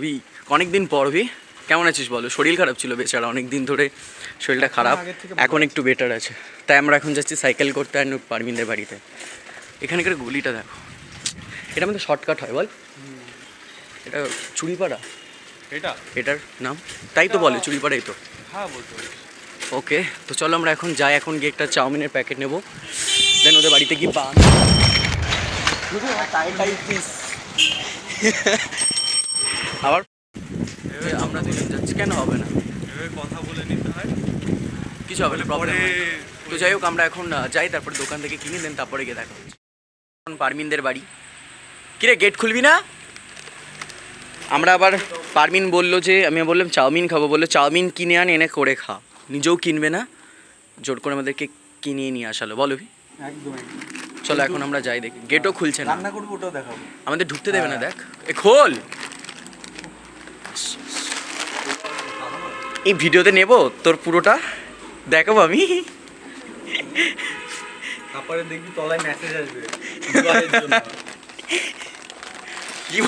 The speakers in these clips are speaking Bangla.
অভি অনেক দিন পর অভি। কেমন আছিস বলো? শরীর খারাপ ছিল বেচারা অনেক দিন ধরে শরীরটা খারাপ। এখন একটু বেটার আছে। তাই আমরা এখন যাচ্ছি সাইকেল করতে আর পারমিনদের বাড়িতে। এখানকার গুলিটা দেখো। এটা আমাদের শর্টকাট হয় বল। এটা চুড়িপাড়া। এটা? এটার নাম? তাই তো বলে চুড়িপাড়াই তো। হ্যাঁ বলতে ওকে তো চলো আমরা এখন যাই এখন গিয়ে একটা চাউমিনের প্যাকেট নেব। দেন ওদের বাড়িতে গিয়ে পান। দুজন যাচ্ছি। কেন হবে না? এভাবে কথা বলে নিতে হয়। কিছু হবে না প্রবলেম তো যাই হোক আমরা এখন যাই তারপরে দোকান থেকে কিনে দেন তারপরে গিয়ে দেখা হচ্ছে। এখন পারমিনদের বাড়ি। কিরে গেট খুলবি না? আমরা আবার পারমিন বলল যে আমি বললাম চাউমিন খাব। বলল চাউমিন কিনে আন এনে করে খা। নিজেও কিনবে না। জোর করে আমাদেরকে কিনিয়ে নিয়ে আসালো। বলো ভি? একদম একদম। চলো এখন আমরা যাই দেখি। গেটও খুলছে না। রান্না করব ওটাও দেখাবো। আমাদের ঢুকতে দেবে না দেখ। এ খোল! এই ভিডিওতে নেব? তোর পুরোটা? দেখাবো আমি? তারপরে দেখবি তলায় মেসেজ আসবে। কি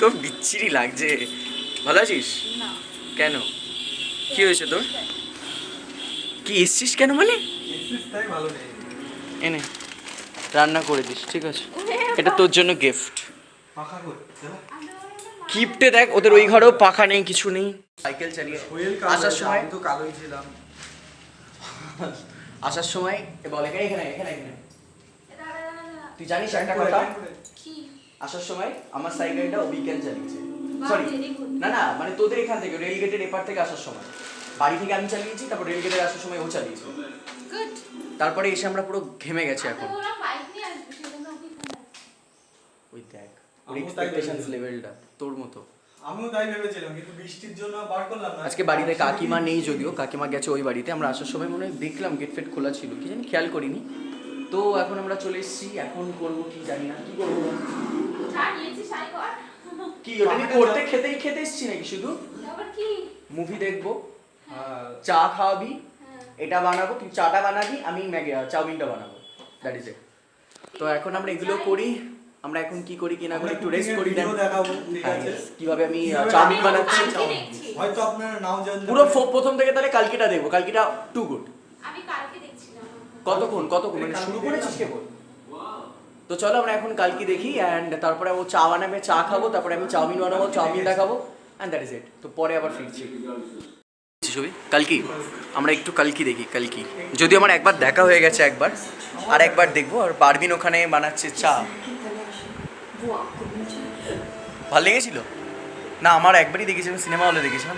খুব বিচ্ছিরি লাগছে। ভালো আছিস? কেন? কি হয়েছে তোর? কি এসছিস কেন মানে? এসিস তাই ভালো নেই। এনে রান্না করে দিস ঠিক আছে? এটা তোর জন্য গিফট গিফটে দেখ ওদের ওই ঘরেও পাখা নেই কিছু নেই। সাইকেল চালিয়ে আসার সময় তো কালোই ছিলাম। আসার সময় এ বলে এখানে এখানে এখানে তুই জানিস একটা কথা? আসার সময় আমার সাইকেলটা উইকেন চালিয়েছে। সরি না না মানে তোদের এখান থেকে রেল গেটের এপার থেকে আসার সময়। বাড়ি থেকে আমি চালিয়েছি তারপর রেল গেটের আসার সময় ও চালিয়েছে। তারপরে এসে আমরা পুরো ঘেমে গেছি এখন। ওই দেখ তাই এক্সপেকটেশনস লেভেলটা তোর মতো। আমিও তাই ভেবেছিলাম কিন্তু বৃষ্টির জন্য বার করলাম না। আজকে বাড়িতে কাকিমা নেই যদিও কাকিমা গেছে ওই বাড়িতে আমরা আসার সময় মনে হয় দেখলাম গেট ফেট খোলা ছিল কি জানি খেয়াল করিনি। তো এখন আমরা চলে এসেছি এখন করব কি জানি না কি করব? কি ওটা করতে খেতেই খেতে এসেছি নাকি শুধু? মুভি দেখব। হ্যাঁ, চা খাওয়াবি এটা বানাবো তুই চাটা বানাবি আমি ম্যাগি চাউমিনটা বানাবো দ্যাট ইজ ইট তো এখন আমরা এগুলো করি। আমরা এখন কি করি কিনা করি একটু রেস্ট করি দেখাবো ঠিক হ্যাঁ, আছে? কীভাবে আমি চাউমিন বানাচ্ছি। হয়তো আপনারা নাও জানতে পুরো। প্রথম থেকে তাহলে কালকেটা দেখব কালকেটা টু গুড আমি কালকে দেখছিলাম কতক্ষণ কতক্ষণ মানে শুরু করেছিস কেবল? তো চলো আমরা এখন কালকে দেখি অ্যান্ড তারপরে ও চা বানাবে চা খাব তারপরে আমি চাউমিন বানাবো চাউমিন দেখাবো অ্যান্ড দ্যাট ইজ ইট তো পরে আবার ফিরছি। ছবি কালকি আমরা একটু কালকি দেখি কালকি। যদিও আমার একবার দেখা হয়ে গেছে একবার আর একবার দেখব আর পারবিন ওখানে বানাচ্ছে চা। ভালো লেগেছিল? না আমার একবারই দেখেছিলাম সিনেমা হলে দেখেছিলাম।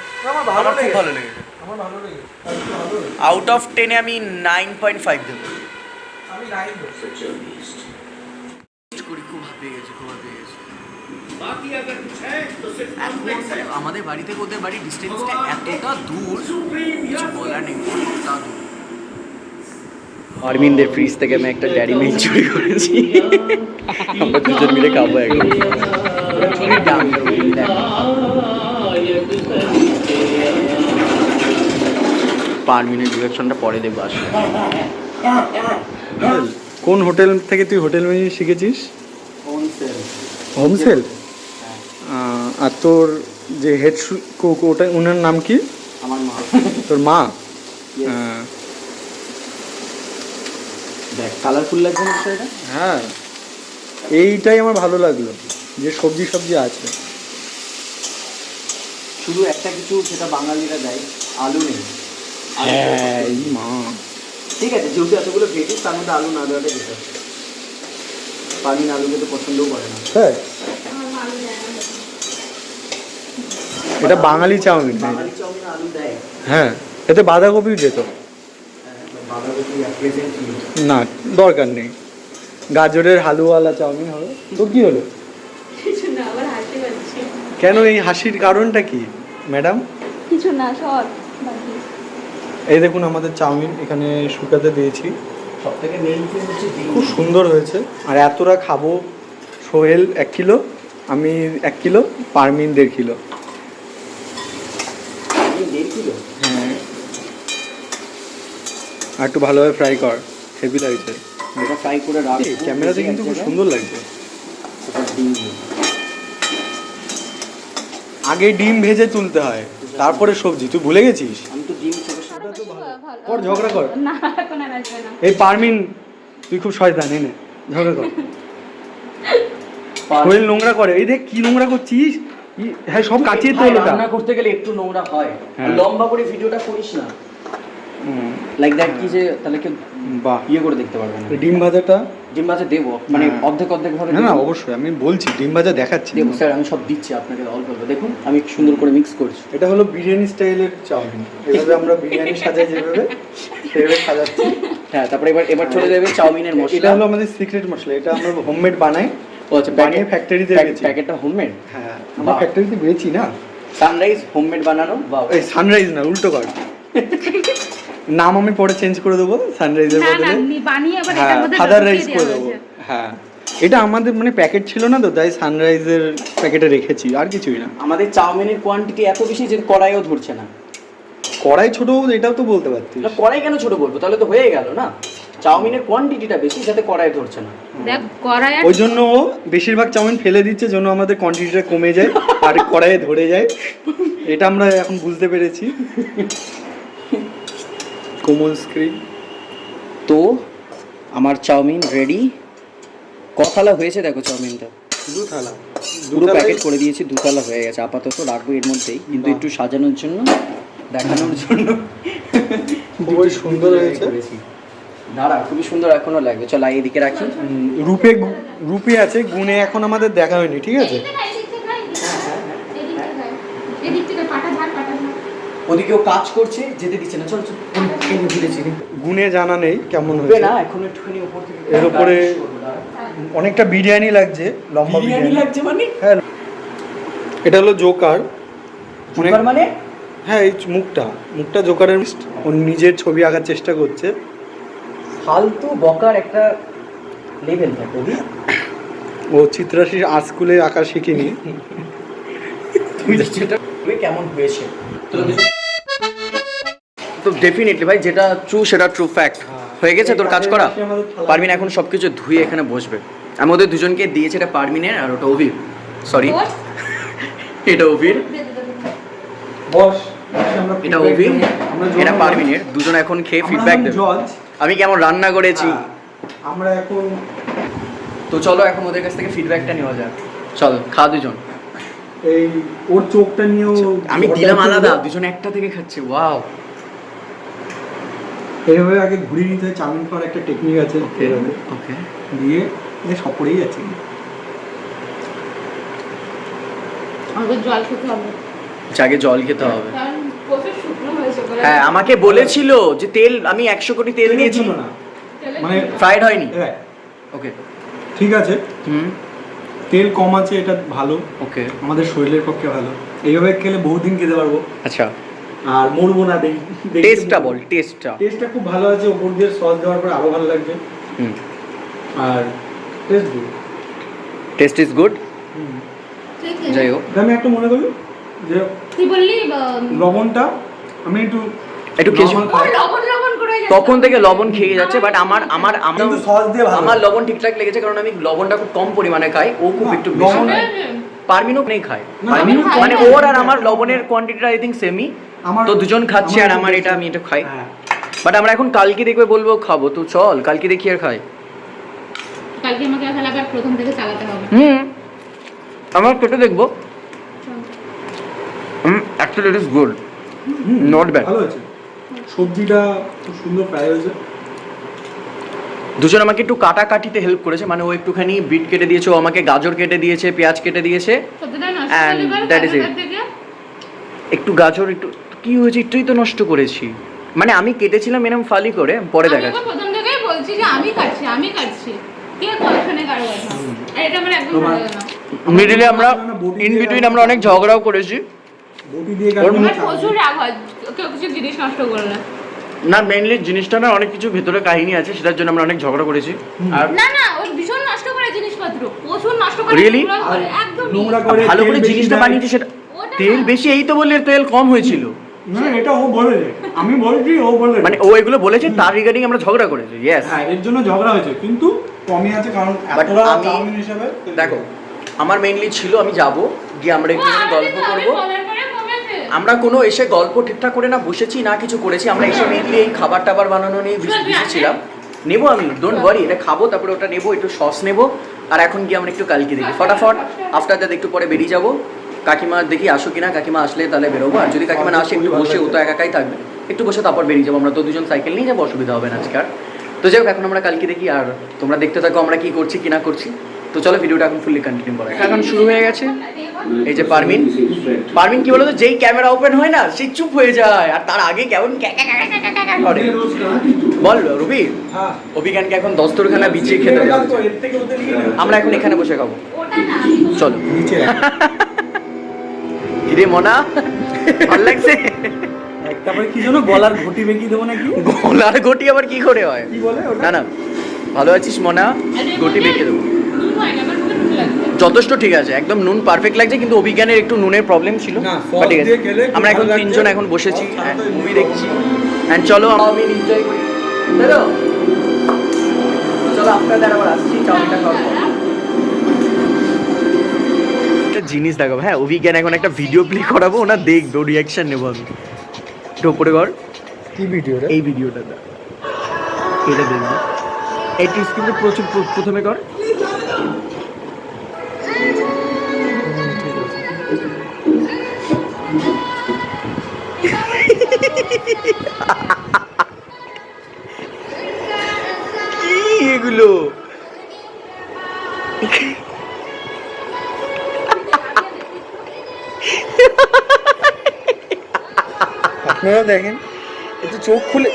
আমার খুব ভালো লেগেছে। আউট অফ টেনে আমি নাইন পয়েন্ট ফাইভ দেবো। আমি নাইন খুব হাঁপিয়ে গেছে খুব হাঁপিয়ে গেছে। আমাদের বাড়ি? থেকে ওদের বাড়ির ডিস্টেন্সটা এতটা দূর কিছু বলার নেই। এতটা দূর। অরবিন্দের ফ্রিজ থেকে আমি একটা ড্যাডি মিল্ক চুরি করেছি। আমরা দুজন মিলে খাব এখন। চুরির দাম পারমিনের ডিরেকশনটা পরে দেবো আসলে। কোন হোটেল থেকে তুই হোটেল ম্যানেজ শিখেছিস? হোম সেল আর তোর যে হেড কুক ওটা ওনার নাম কি? আমার মা। তোর মা? দেখ কালারফুল লাগছে না বিষয়টা? হ্যাঁ এইটাই আমার ভালো লাগল যে সবজি সবজি আছে। শুধু একটা কিছু যেটা বাঙালিরা দেয় আলু নেই। হ্যাঁ এই মা। ঠিক আছে যেহেতু এতগুলো ভেজিস তার মধ্যে আলু না দেওয়াটা বেটার পানি আলুকে তো পছন্দও করে না। হ্যাঁ। এটা বাঙালি চাউমিন। বাঙালি চাউমিন আলু দেয়। হ্যাঁ এতে বাঁধাকপিও যেত। হ্যাঁ, না দরকার নেই। গাজরের হালুয়ালা চাউমিন হবে। তোর কি হলো? কিছু না আবার হাসি পাচ্ছি। কেন এই হাসির কারণটা কি ম্যাডাম? কিছু না সর বাকি। এই দেখুন আমাদের চাউমিন এখানে শুকাতে দিয়েছি। সব হচ্ছে খুব সুন্দর হয়েছে। আর এতটা খাব সোহেল এক কিলো আমি এক কিলো পারমিন দেড় কিলো ডিম দেড় কিলো হ্যাঁ আর একটু ভালোভাবে ফ্রাই কর। হেভি লাগছে। এটা ফ্রাই করে রাখ। ক্যামেরাতে কিন্তু খুব সুন্দর লাগছে। আগে ডিম ভেজে তুলতে হয় তারপরে সবজি। তুই ভুলে গেছিস? আমি তো ডিম কর ঝগড়া কর। এই পারমিন তুই খুব শয়তান এনে ঝগড়া কর। শরীর নোংরা করে। এই দেখ কি নোংরা করছিস? হ্যাঁ সব কাচিয়ে তোল রান্না করতে গেলে একটু নোংরা হয়। হ্যাঁ। লম্বা করে ভিডিওটা করিস না। হুম, লাইক দ্যাট কি যে তাহলে কেউ বা ইয়ে করে দেখতে পারবে না। ডিম ভাজাটা? ডিম ভাজা দেবো। মানে হ্যাঁ। অর্ধেক অর্ধেক ভাবে না না অবশ্যই। আমি বলছি ডিম ভাজা দেখাচ্ছি। দেবো স্যার আমি সব দিচ্ছি আপনাকে অল্প অল্প। দেখুন আমি সুন্দর করে মিক্স করছি। এটা হলো বিরিয়ানি স্টাইলের চাউমিন। এভাবে আমরা বিরিয়ানি সাজাই যেভাবে সেভাবে সাজাচ্ছি। হ্যাঁ তারপরে এবার এবার চলে যাবে চাউমিনের মশলা। এটা হলো আমাদের সিক্রেট মশলা। এটা আমরা হোমমেড বানাই। ও আচ্ছা বানিয়ে ফ্যাক্টরিতে বেচি। প্যাকেটটা হোমমেড হ্যাঁ আমরা ফ্যাক্টরিতে বেচি না। সানরাইজ হোমমেড বানানো? বা এই সানরাইজ না উল্টো কর। নাম আমি পরে চেঞ্জ করে দেবো সানরাইজের বদলে। আমি বানিয়ে আবার হ্যাঁ ফাদার রাইস করে দেবো। হ্যাঁ এটা আমাদের মানে প্যাকেট ছিল না তো তাই সানরাইজের প্যাকেটে রেখেছি আর কিছুই না। আমাদের চাউমিনের কোয়ান্টিটি এত বেশি যে কড়াইও ধরছে না। কড়াই ছোট এটাও তো বলতে পারতিস। না, কড়াই কেন ছোট বলব? তাহলে তো হয়ে গেল না। চাউমিনের কোয়ান্টিটিটা বেশি যাতে কড়াই ধরছে না। দেখ কড়াই আর ওই জন্য ও বেশিরভাগ চাউমিন ফেলে দিচ্ছে জন্য আমাদের কোয়ান্টিটিটা কমে যায় আর কড়াইয়ে ধরে যায়। এটা আমরা এখন বুঝতে পেরেছি। কোমল স্ক্রিন তো আমার চাউমিন রেডি কথালা হয়েছে দেখো চাউমিনটা? দু থালা পুরো প্যাকেট করে দিয়েছি দুতলা হয়ে গেছে। আপাতত রাখব এর মধ্যেই কিন্তু। একটু সাজানোর জন্য দেখানোর জন্য। খুবই সুন্দর হয়েছে। দাঁড়া খুবই সুন্দর এখনও লাগবে। চল এদিকে রাখি। রূপে রূপে আছে গুণে এখন আমাদের দেখা হয়নি ঠিক আছে এদিকে খাই, এদিকে খাই, এদিকে খাই। এদিক থেকে পাটা ঝাড় পাটা ঝাড় ওদিকেও কাজ করছে যেতে দিচ্ছে না। চল গুণে জানা নেই কেমন হবে না এখন একটুখানি উপর থেকে এর উপরে অনেকটা বিরিয়ানি লাগছে লম্বা বিরিয়ানি লাগছে মানে? হ্যাঁ এটা হলো জোকার। জোকার মানে? হ্যাঁ এই মুখটা মুখটা জোকারের ও নিজের ছবি আঁকার চেষ্টা করছে। ফালতু বকার একটা লেভেল থাকে ও চিত্রাশিস আর্ট স্কুলে আঁকা শিখিনি। তুই কেমন হয়েছে? তো ডেফিনেটলি ভাই যেটা ট্রু সেটা ট্রু ফ্যাক্ট হয়ে গেছে তোর কাজ করা? পারমিন এখন সব কিছু ধুয়ে এখানে বসবে। আমি ওদের দুজনকে দিয়েছি এটা পারমিনের আর ওটা অভির। সরি এটা অভির। বস। এটা অভির। এটা পারমিনের। দুজন এখন খেয়ে ফিডব্যাক দেবে। আমি কেমন রান্না করেছি? আমরা এখন তো চলো এখন ওদের কাছ থেকে ফিডব্যাকটা নেওয়া যাক। চল খা দুজন। এই ওর চোখটা নিয়েও আমি দিলাম আলাদা দুজন একটা থেকে খাচ্ছে ওয়াও। এইভাবে আগে ঘুরিয়ে নিতে হয় চাউমিন খাওয়ার একটা টেকনিক আছে ওকে দিয়ে এ সব পড়েই যাচ্ছে। আমাকে জল খেতে হবে। আগে জল খেতে হবে। হ্যাঁ আমাকে বলেছিল যে তেল আমি একশো কোটি তেল দিয়েছি। না। মানে ফ্রাইড হয়নি? ওকে ঠিক আছে। হুম। তেল কম আছে এটা ভালো। ওকে। আমাদের শরীরের পক্ষে ভালো। এইভাবে খেলে বহুদিন খেতে পারব। আচ্ছা। আর মরবো না দেই টেস্টটা বল টেস্টটা। টেস্টটা খুব ভালো আছে ওপর দিয়ে সস দেওয়ার পর আরও ভালো লাগছে হুম। আর taste good taste is good? ঠিক আছে। যাই হোক। আমি একটা মনে করি যে তুই বললি লবণটা আমি একটু একটু খেয়েছি যাচ্ছে। তখন থেকে লবণ খেয়ে যাচ্ছে বাট আমার আমার আমার লবণ ঠিকঠাক লেগেছে কারণ আমি লবণটা খুব কম পরিমাণে খাই ও খুব একটু বেশি খায়। পারমিনও নেই খায়। মানে। ওর আর আমার লবণের কোয়ান্টিটিটা আই থিঙ্ক সেমই তো দুজন খাচ্ছে আর আমার এটা আমি এটা খাই। হ্যাঁ। বাট আমরা এখন কালকে দেখবে বলব খাব। তো চল কালকে দেখি আর খাই। কালকে আমাকে তাহলে আবার প্রথম থেকে চালাতে হবে। হুম। আমার কেটে দেখব। হুম actually it is good not bad. ভালো আছে সবজিটা খুব সুন্দর ফ্রাই হয়েছে। দুজন আমাকে একটু কাটাকাটিতে হেল্প করেছে মানে ও একটুখানি বিট কেটে দিয়েছে ও আমাকে গাজর কেটে দিয়েছে পেঁয়াজ কেটে দিয়েছে. কাটাকাট থেকে? একটু গাজর একটু কি হয়েছে একটুই তো নষ্ট করেছি। মানে আমি কেটেছিলাম এরকম ফালি করে পরে আমি দেখাচ্ছি। তো প্রথম থেকেই বলছি যে আমি কাটছি আমি কাটছি। কে কথা কারও কথা? আর এটা আমার একদম ভালো না। মিডিলে আমরা ইন বিটুইন আমরা অনেক ঝগড়াও করেছি। বটি দিয়ে ওর কাটলে আমার চাপ- প্রচুর রাগ হয় কেউ কিছু জিনিস নষ্ট করলে না। মেইনলি জিনিসটা না অনেক কিছু ভেতরে কাহিনী আছে সেটার জন্য আমরা অনেক ঝগড়া করেছি। আর না না ওর ভীষণ নষ্ট করে জিনিসপত্র। প্রচুর নষ্ট করে আর একদম নোংরা করে ভালো করে জিনিসটা বানিয়েছে সেটা তেল বেশি এই তো বললে তেল কম হয়েছিল। না এটা ও বলেছে আমি বলছি ও বলে মানে ও এগুলো বলেছে তার রিগার্ডিং আমরা ঝগড়া করেছি ইয়েস হ্যাঁ এর জন্য ঝগড়া হয়েছে কিন্তু কমই আছে কারণ এতটা আমি- হিসেবে দেখো আমার মেইনলি ছিল আমি যাব গিয়ে আমরা একটু গল্প করব। আমরা কোনো এসে গল্প ঠিকঠাক করে না বসেছি না কিছু করেছি। আমরা এসে মেইনলি এই খাবার টাবার বানানো নিয়ে ছিলাম নেব আমি ডোন্ট ওয়ারি এটা খাব তারপরে ওটা নেব একটু সস নেব আর এখন গিয়ে আমরা একটু কালকে দেখি। ফটাফট আফটার দ্যাট একটু পরে বেরিয়ে যাব। কাকিমা দেখি আসো কিনা কাকিমা আসলে তাহলে বেরোবো আর যদি কাকিমা না আসে একটু বসে ও তো একাই থাকবে। একটু বসে তারপর বেরিয়ে যাব আমরা তো দুজন সাইকেল নিয়ে যাব অসুবিধা হবে না আজকে আর। তো যাই হোক এখন আমরা কালকে দেখি আর তোমরা দেখতে থাকো আমরা কি করছি কি না করছি। তো চলো ভিডিওটা এখন ফুললি কন্টিনিউ করা এখন শুরু হয়ে গেছে। এই যে পারমিন পারমিন কি বলতো যেই ক্যামেরা ওপেন হয় না সে চুপ হয়ে যায়। আর তার আগে কেমন ক্যা ক্যা ক্যা ক্যা ক্যা ক্যা করে? বল রবি অভিজ্ঞানকে এখন দস্তরখানা বিছিয়ে খেতে। আমরা এখন এখানে বসে খাব। চলো। কিরে মনা ভালো লাগছে? তারপরে কি জানো গলার ঘটি বেঁকিয়ে দেবো নাকি? গলার গটি আবার কি করে হয়? কি বলে না না। ভালো আছিস মনা? মুখে বেঁকে দেবো। যথেষ্ট ঠিক আছে একদম নুন পারফেক্ট লাগছে কিন্তু অভিজ্ঞানের একটু নুনের প্রবলেম ছিল। ঠিক আছে আমরা এখন তিনজন এখন বসেছি মুভি দেখছি। অ্যান্ড চলো আমি এনজয় করি। তাই চলো আপনার দ্বারা আবার আসছি চাউমিনটা খাব একটা জিনিস দেখাবো হ্যাঁ অভিজ্ঞান এখন একটা ভিডিও প্লে করাবো ওনা দেখবে ও রিয়াকশন নেব আমি। একটু ওপরে কর কি ভিডিওটা এই ভিডিওটা এটা দেখবি। টিপস কিন্তু প্রচুর প্রথমে কর। কি এগুলো? আপনারা দেখেন একটু চোখ খুলে।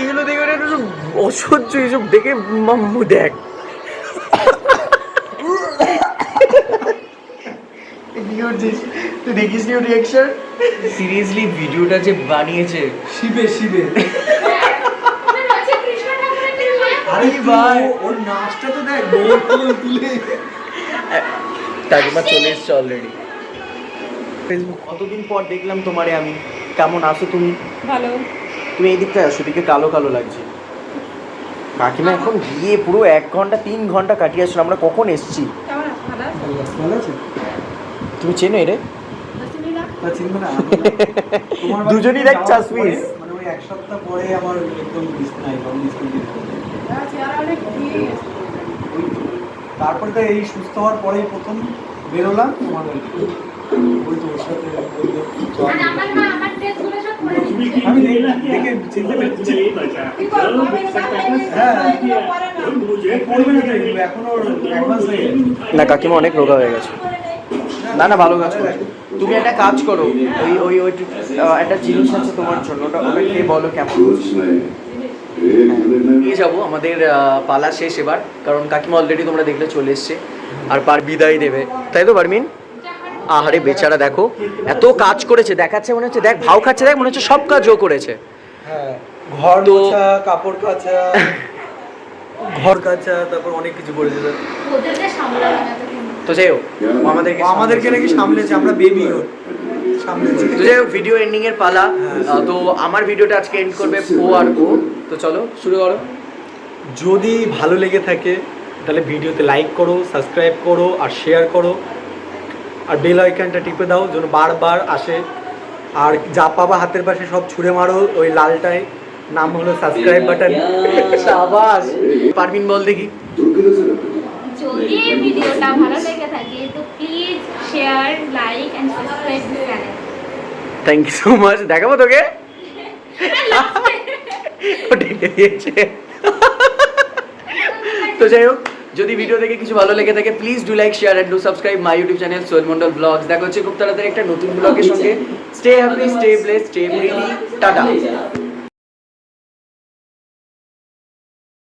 এগুলো দেখে একটু অসহ্য এসব দেখে মাম্মু দেখ। তুই দেখিস নি রিয়াকশন সিরিয়াসলি ভিডিওটা যে বানিয়েছে। শিবে শিবে। আরে ভাই। ভাই। ওর নাচটা তো দেখ গোল তুলে। কাকিমা চলে এসছে অলরেডি ফেসবুক কতদিন পর দেখলাম তোমারে আমি। কেমন আছো তুমি? ভালো। তুমি এই দিকটা আসো দিকে কালো কালো লাগছে। কাকিমা এখন গিয়ে পুরো এক ঘণ্টা তিন ঘণ্টা কাটিয়ে আসলো। আমরা কখন এসছি? তুমি চেনো এরে বুঝলি না? তা চিনবে না তোমার বাড়ি দুজনই দেখ যাওয়ার মানে ওই এক সপ্তাহ পরে আমার একদম গেছে। তারপরে তো এই সুস্থ হওয়ার পরেই প্রথম বেরোলাম তোমার ওই তো ওর সাথে। আমি দেখে- চিনতে পেরেছি। হ্যাঁ। হয়ে। না। কাকিমা অনেক রোগা হয়ে গেছে। না না ভালো কাজ করো তুমি একটা কাজ করো ওই ওই ওই একটা জিনিস আছে তোমার জন্য ওটা ওটা খেয়ে বলো কেমন। নিয়ে যাব আমাদের পালা শেষ এবার কারণ কাকিমা অলরেডি তোমরা দেখলে চলে এসছে আর পার বিদায় দেবে। তাই তো পারমিন? আহারে বেচারা দেখো এত কাজ করেছে দেখাচ্ছে মনে হচ্ছে দেখ ভাও খাচ্ছে দেখ মনে হচ্ছে সব কাজও করেছে। হ্যাঁ ঘর তো- কাপড় কাচা ঘর কাচা তারপর অনেক কিছু করেছে। তো যাই হোক আমাদেরকে আমাদেরকে নাকি সামলেছে। আমরা বেবি সামলেছে। তো যাই হোক ভিডিও এন্ডিং এর পালা। তো আমার ভিডিওটা আজকে এন্ড করবে ও আর ও। তো চলো শুরু করো। যদি ভালো লেগে থাকে তাহলে ভিডিওতে লাইক করো সাবস্ক্রাইব করো আর শেয়ার করো। আর বেল আইকনটা টিপে দাও যেন বারবার আসে। আর যা পাবা হাতের পাশে সব ছুঁড়ে মারো ওই লালটায়। নাম হলো সাবস্ক্রাইব বাটন সাবাস। পারমিন বল দেখি। যদি ভিডিওটা ভালো লেগে থাকে তো please share like and subscribe this channel thank you so much দেখাবো তোকে? তো যাই হোক যদি ভিডিও দেখে কিছু ভালো লেগে থাকে please do like share and do subscribe my YouTube channel Sohel Mondal vlogs দেখা হচ্ছে খুব তাড়াতাড়ি একটা নতুন ব্লগের সঙ্গে। Stay happy stay bless stay freely tata